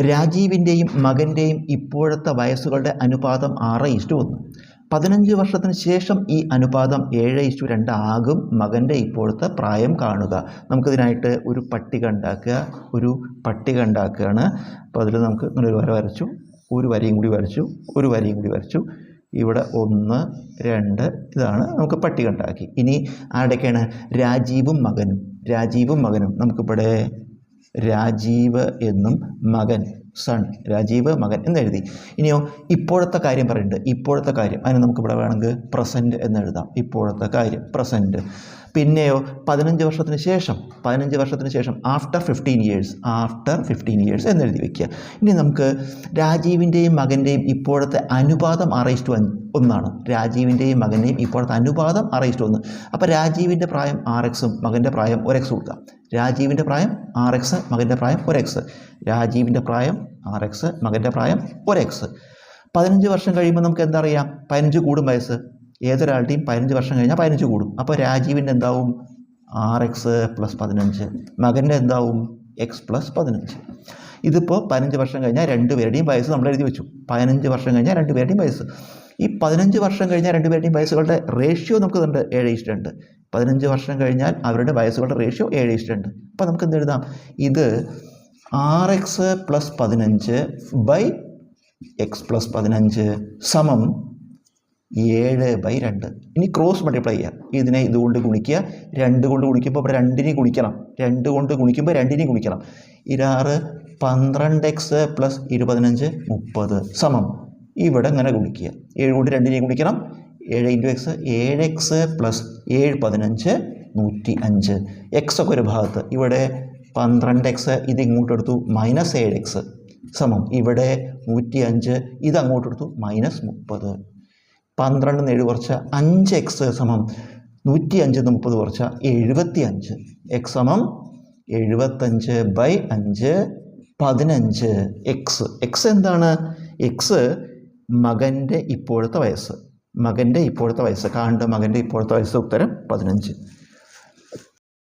രാജീവിന്റെയും മകന്റെയും ഇപ്പോഴത്തെ വയസ്സുകളുടെ അനുപാതം ആറ് ഇഷ്ടു ഒന്ന്. പതിനഞ്ച് വർഷത്തിന് ശേഷം ഈ അനുപാതം ഏഴ് ഇഷ്ടു രണ്ട് ആകും മകന്റെ ഇപ്പോഴത്തെ പ്രായം കാണുക. നമുക്കിതിനായിട്ട് ഒരു പട്ടിക ഉണ്ടാക്കുക. ഒരു പട്ടിക ഉണ്ടാക്കുകയാണ്. അപ്പോൾ അതിൽ നമുക്ക് ഇങ്ങനെ ഒരു വര വരച്ചു. ഒരു വരയും കൂടി വരച്ചു. ഒരു വരയും കൂടി വരച്ചു. ഇവിടെ ഒന്ന് രണ്ട് ഇതാണ് നമുക്ക് പട്ടിക ഉണ്ടാക്കി. ഇനി ആരുടെയൊക്കെയാണ്? രാജീവും മകനും. രാജീവും മകനും. നമുക്കിവിടെ രാജീവ് എന്നും മകൻ. സൺ രാജീവ് മകൻ എന്നെഴുതി. ഇനിയോ ഇപ്പോഴത്തെ കാര്യം പറയുന്നുണ്ട് ഇപ്പോഴത്തെ കാര്യം. അതിന് നമുക്കിവിടെ വേണമെങ്കിൽ പ്രസന്റ് എന്ന് എഴുതാം. ഇപ്പോഴത്തെ കാര്യം പ്രസന്റ് പിന്നെയോ പതിനഞ്ച് വർഷത്തിന് ശേഷം പതിനഞ്ച് വർഷത്തിന് ശേഷം after fifteen years after fifteen years എന്നെഴുതി വയ്ക്കുക ഇനി നമുക്ക് രാജീവിന്റെയും മകന്റെയും ഇപ്പോഴത്തെ അനുപാതം ആറയിസ്റ്റു ഒന്നാണ്. രാജീവിന്റെയും മകന്റെയും ഇപ്പോഴത്തെ അനുപാതം അറേസ്റ്റ് ഒന്ന്. അപ്പോൾ രാജീവിന്റെ പ്രായം ആർ എക്സും മകന്റെ പ്രായം ഒരു എക്സ് കൊടുക്കാം. രാജീവിന്റെ പ്രായം ആർ എക്സ് മകന്റെ പ്രായം ഒരു എക്സ് രാജീവിന്റെ പ്രായം ആർ എക്സ് മകന്റെ പ്രായം ഒരു എക്സ് പതിനഞ്ച് വർഷം കഴിയുമ്പോൾ നമുക്ക് എന്താ അറിയാം പതിനഞ്ച് കൂടും വയസ്സ്. ഏതൊരാളുടെയും പതിനഞ്ച് വർഷം കഴിഞ്ഞാൽ പതിനഞ്ച് കൂടും. അപ്പോൾ രാജീവിന്റെ എന്താവും? ആർ എക്സ് പ്ലസ് പതിനഞ്ച്. മകന്റെ എന്താവും? എക്സ് പ്ലസ് പതിനഞ്ച്. ഇതിപ്പോൾ പതിനഞ്ച് വർഷം കഴിഞ്ഞാൽ രണ്ടുപേരുടെയും വയസ്സ് നമ്മൾ എഴുതി വെച്ചു. പതിനഞ്ച് വർഷം കഴിഞ്ഞാൽ രണ്ടുപേരുടെയും വയസ്സ്. ഈ പതിനഞ്ച് വർഷം കഴിഞ്ഞാൽ രണ്ടുപേരുടെയും വയസ്സുകളുടെ റേഷ്യോ നമുക്ക് ഇതുണ്ട് ഏഴ് ഇഷ്ടം ഉണ്ട് പതിനഞ്ച് വർഷം കഴിഞ്ഞാൽ അവരുടെ വയസ്സുകളുടെ റേഷ്യോ ഏഴ് ഇഷ്ടം ഉണ്ട് അപ്പോൾ നമുക്ക് എന്ത് എഴുതാം? ഇത് ആർ എക്സ് പ്ലസ് പതിനഞ്ച് ബൈ എക്സ് പ്ലസ് പതിനഞ്ച് സമം ഏഴ് ബൈ രണ്ട്. ഇനി ക്രോസ് മൾട്ടിപ്ലൈ ചെയ്യാം. ഇതിനെ ഇതുകൊണ്ട് ഗുണിക്കുക രണ്ട് കൊണ്ട് ഗുണിക്കുമ്പോൾ ഇവിടെ രണ്ടിനെ ഗുണിക്കണം. രണ്ട് കൊണ്ട് ഗുണിക്കുമ്പോൾ രണ്ടിനെ ഗുണിക്കണം. ഇരാറ് പന്ത്രണ്ട് എക്സ് പ്ലസ് ഇരുപതിനഞ്ച് മുപ്പത് സമം. ഇവിടെ ഇങ്ങനെ ഗുണിക്കുക. ഏഴ് കൊണ്ട് രണ്ടിനെ ഗുണിക്കണം. ഏഴ് ഇന്റു എക്സ് ഏഴ് എക്സ് പ്ലസ് ഏഴ് പതിനഞ്ച് നൂറ്റി അഞ്ച് എക്സ് ഒക്കെ ഒരു ഭാഗത്ത്. ഇവിടെ പന്ത്രണ്ട് എക്സ് ഇത് ഇങ്ങോട്ടെടുത്തു മൈനസ് ഏഴ് എക്സ് സമം. ഇവിടെ നൂറ്റി അഞ്ച് ഇത് അങ്ങോട്ട് എടുത്തു മൈനസ് മുപ്പത്. പന്ത്രണ്ട് ഏഴ് കുറച്ച അഞ്ച് എക്സ് സമം. നൂറ്റി അഞ്ച് നിന്ന് മുപ്പത് കുറച്ച എഴുപത്തി അഞ്ച് എക്സ് സമം എഴുപത്തഞ്ച് ബൈ അഞ്ച് പതിനഞ്ച് എക്സ് എക്സ് എന്താണ്? എക്സ് മകന്റെ ഇപ്പോഴത്തെ വയസ്സ്. മകന്റെ ഇപ്പോഴത്തെ വയസ്സ്. കാണേണ്ട മകന്റെ ഇപ്പോഴത്തെ വയസ്സ് ഉത്തരം പതിനഞ്ച്.